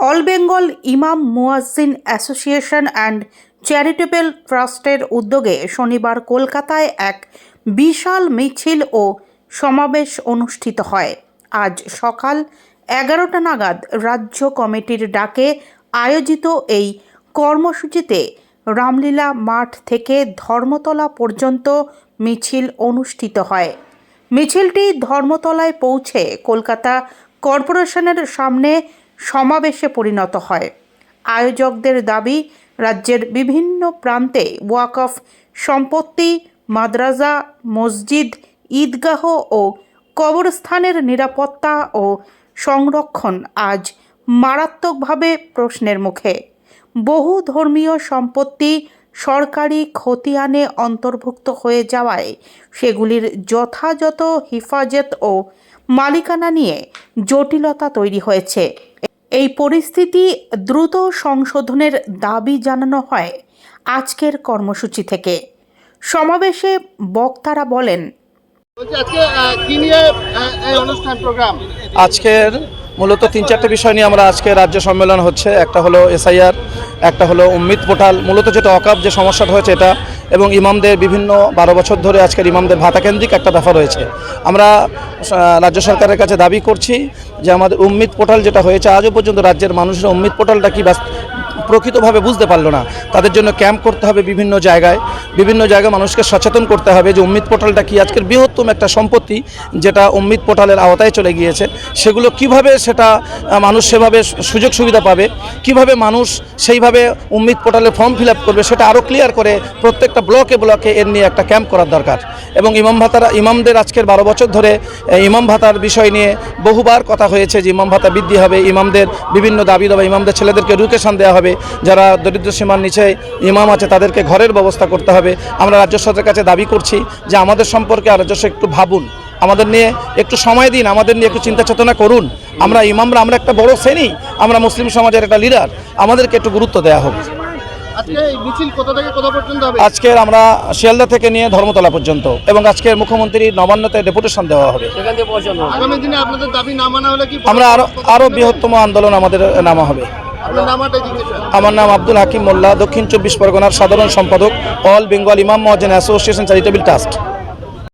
All Bengal ইমাম মুয়াজ্জিন association and charitable ট্রাস্টের উদ্যোগে শনিবার কলকাতায় এক বিশাল মিছিল ও সমাবেশ অনুষ্ঠিত হয়। আজ সকাল এগারোটা নাগাদ রাজ্য কমিটির ডাকে আয়োজিত এই কর্মসূচিতে রামলীলা মাঠ থেকে ধর্মতলা পর্যন্ত মিছিল অনুষ্ঠিত হয়। মিছিলটি ধর্মতলায় পৌঁছে কলকাতা কর্পোরেশনের সামনে সমাবেশে পরিণত হয়। আয়োজকদের দাবি, রাজ্যের বিভিন্ন প্রান্তে ওয়াকফ সম্পত্তি মাদ্রাসা মসজিদ, ঈদগাহ ও কবরস্থানের নিরাপত্তা ও সংরক্ষণ আজ মারাত্মকভাবে প্রশ্নের মুখে। বহু ধর্মীয় সম্পত্তি সরকারি খতিয়ানে অন্তর্ভুক্ত হয়ে যাওয়ায় সেগুলির যথাযথ হেফাজত ও মালিকানা নিয়ে জটিলতা তৈরি হয়েছে। এই পরিস্থিতি দ্রুত সংশোধনের দাবি জানানো হয় আজকের কর্মসূচি থেকে। সমাবেশে বক্তারা বলেন বলছি আজকে আহ, কি নিয়ে আহ, এই অনুষ্ঠান প্রোগ্রাম? আজকের মূলত তিন চারটে বিষয় নিয়ে আমরা আজকে রাজ্য সম্মেলন হচ্ছে। একটা হলো এসআইআর একটা হলো উম্মিদ পোর্টাল। মূলত যেটা অকাপ যে সমস্যাটা হয়েছে এটা এবং ইমামদের বিভিন্ন বারো বছর ধরে আজকের ইমামদের ভাতাকেন্দ্রিক একটা ব্যাপার রয়েছে। আমরা রাজ্য সরকারের কাছে দাবি করছি যে আমাদের উম্মিদ পোর্টাল যেটা হয়েছে, আজও পর্যন্ত রাজ্যের মানুষের উম্মিদ পোর্টালটা কি প্রকৃতভাবে বুঝতে পারল না। তাদের জন্য ক্যাম্প করতে হবে বিভিন্ন জায়গায়। বিভিন্ন জায়গায় মানুষকে সচেতন করতে হবে যে উম্মিদ পোর্টালটা কি আজকের বৃহত্তম একটা সম্পত্তি যেটা উম্মিদ পোর্টালের আওতায় চলে গিয়েছে। সেগুলো কীভাবে সেটা মানুষ সেভাবে সুযোগ সুবিধা পাবে? কীভাবে মানুষ সেইভাবে উম্মিদ পোর্টালে ফর্ম ফিল করবে? সেটা আরও ক্লিয়ার করে প্রত্যেকটা ব্লকে ব্লকে এর নিয়ে একটা ক্যাম্প করার দরকার। এবং ইমাম ভাতারা, ইমামদের আজকের বারো বছর ধরে ইমাম ভাতার বিষয় নিয়ে বহুবার কথা হয়েছে যে ইমাম ভাতা বৃদ্ধি হবে, ইমামদের বিভিন্ন দাবি দাবা ইমামদের ছেলেদেরকে এডুকেশন দেওয়া হবে। যারা দরিদ্র সীমার নিচে ইমাম আছে তাদেরকে ঘরের ব্যবস্থা করতে হবে। আমরা রাজ্য সরকারের কাছে দাবি করছি যে আমাদের সম্পর্কে আর রাজ্য একটু ভাবুন। আমাদের নিয়ে একটু সময় দিন আমাদের নিয়ে একটু চিন্তা চেতনা করুন। আমরা ইমামরা আমরা একটা বড় শ্রেণি আমরা মুসলিম সমাজের একটা লিডার আমাদেরকে একটু গুরুত্ব দেওয়া হোক। আজকে এই মিছিল কোথা থেকে কোথা পর্যন্ত হবে? আজকের আমরা শিয়ালদা থেকে নিয়ে ধর্মতলা পর্যন্ত এবং আজকের মুখ্যমন্ত্রী নবান্নতে ডেপুটেশন দেওয়া হবে। আগামী দিনে আপনাদের দাবি না মানা হলে কি আমরা আরও আরও বৃহত্তম আন্দোলন আমাদের নামা হবে। আমার নাম আব্দুল হাকিম মোল্লা, দক্ষিণ চব্বিশ পরগনার সাধারণ সম্পাদক, অল বেঙ্গল ইমাম মহাজন অ্যাসোসিয়েশন চ্যারিটেবল ট্রাস্ট।